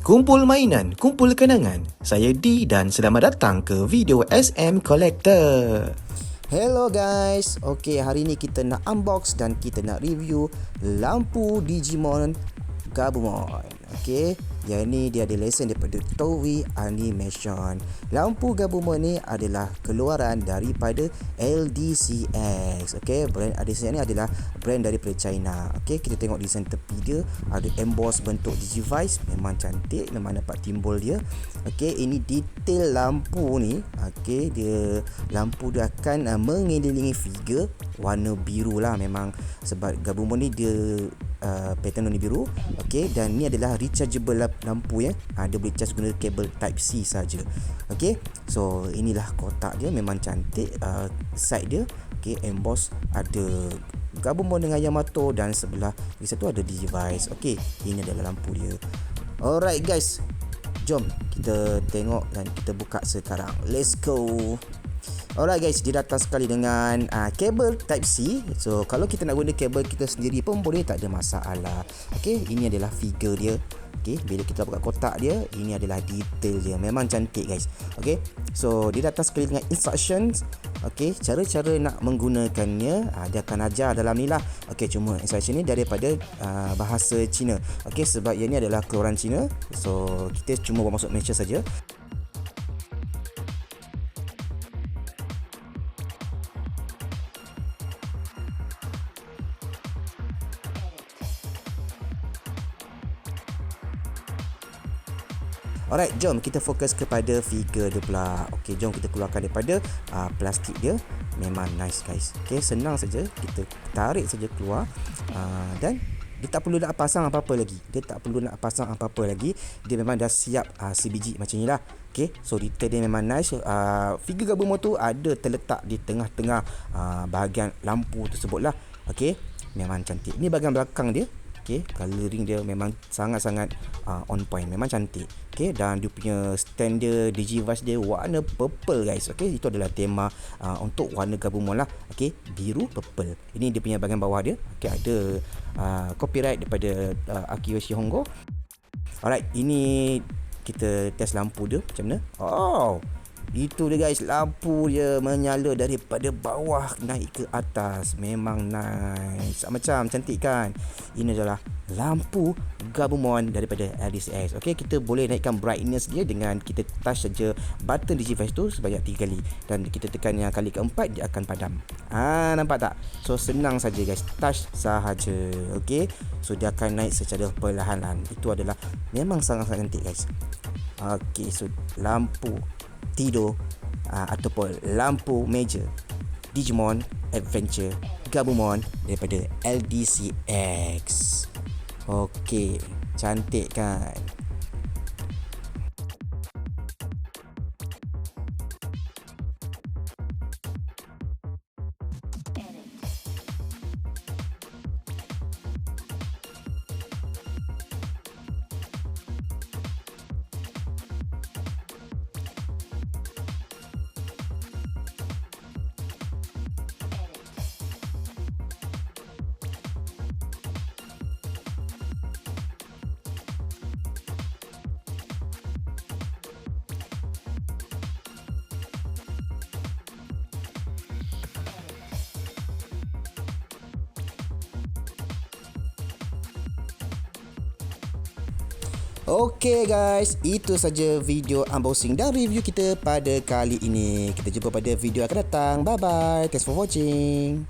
Kumpul mainan, kumpul kenangan. Saya D dan selamat datang ke video SM Collector. Hello guys. Okey, hari ni kita nak unbox dan kita nak review lampu Digimon Gabumon. Okey, yang ni dia ada lesen daripada Toei Animation. Lampu Gabumon ni adalah keluaran daripada LDCX. Okey, brand LDCX ni adalah brand daripada China. Okey, kita tengok desain tepi dia ada emboss bentuk Digivice memang cantik memang dapat timbul dia. Okey, ini detail lampu ni. Okey, dia lampu dia akan uh, mengelilingi figure warna biru lah memang sebab Gabumon ni dia uh, pattern warna biru. Okey dan ni adalah rechargeable lampu ya. Uh, dia boleh charge guna kabel type C saja okey so inilah kotak dia memang cantik. Uh, side dia okey emboss ada gabung dengan Yamato dan sebelah di satu ada device. Okey ini adalah lampu dia. Alright guys. Jom kita tengok dan kita buka sekarang. Let's go Alright guys, dia datang sekali dengan uh, kabel type C. So kalau kita nak guna kabel kita sendiri pun boleh tak ada masalah. Okay, ini adalah figure dia. Okay, bila kita buka kotak dia, ini adalah detail dia. Memang cantik guys. Okay, so dia datang sekali dengan instructions. Okay, cara-cara nak menggunakannya uh, dia akan ajar dalam ni lah. Okay, cuma instruction ni daripada uh, bahasa Cina. Okay, sebab ini adalah keluaran Cina. So kita cuma masuk Malaysia saja. Alright, jom kita fokus kepada figure dia pula. Okey, jom kita keluarkan daripada uh, plastik dia. Memang nice guys. Okey, senang saja kita tarik saja keluar. Uh, dan dia tak perlu nak pasang apa-apa lagi. Dia tak perlu nak pasang apa-apa lagi. Dia memang dah siap uh, sebiji macam ni lah. Okay, so detail dia memang nice. Uh, figure gabung tu ada terletak di tengah-tengah uh, bahagian lampu tersebut lah. Okay, memang cantik. Ini bahagian belakang dia. Okay, coloring dia memang sangat-sangat uh, on point. Memang cantik. Okay, dan dia punya stand dia, Digivice dia warna purple guys. Okay, itu adalah tema uh, untuk warna gabungan lah. Okay, biru purple. Ini dia punya bahagian bawah dia. Okay, ada uh, copyright daripada uh, Akiyoshi Hongo. Alright, ini kita test lampu dia macam mana. Oh, itu dia guys Lampu dia menyala daripada bawah naik ke atas. Memang nice. Macam cantik kan? Ini adalah lampu gabungan daripada LDCX Okay kita boleh naikkan brightness dia Dengan kita touch saja button Digivice tu Sebanyak 3 kali. Dan kita tekan yang kali keempat Dia akan padam. Ah Nampak tak? So senang saja guys. Touch sahaja. Okay So dia akan naik secara perlahan-lahan. Itu adalah Memang sangat-sangat cantik guys. Okay so lampu tidur uh, ataupun lampu meja Digimon Adventure Gabumon daripada LDCX. Okey, cantik kan? Okay guys, itu saja video unboxing dan review kita pada kali ini. Kita jumpa pada video akan datang. Bye bye. Thanks for watching.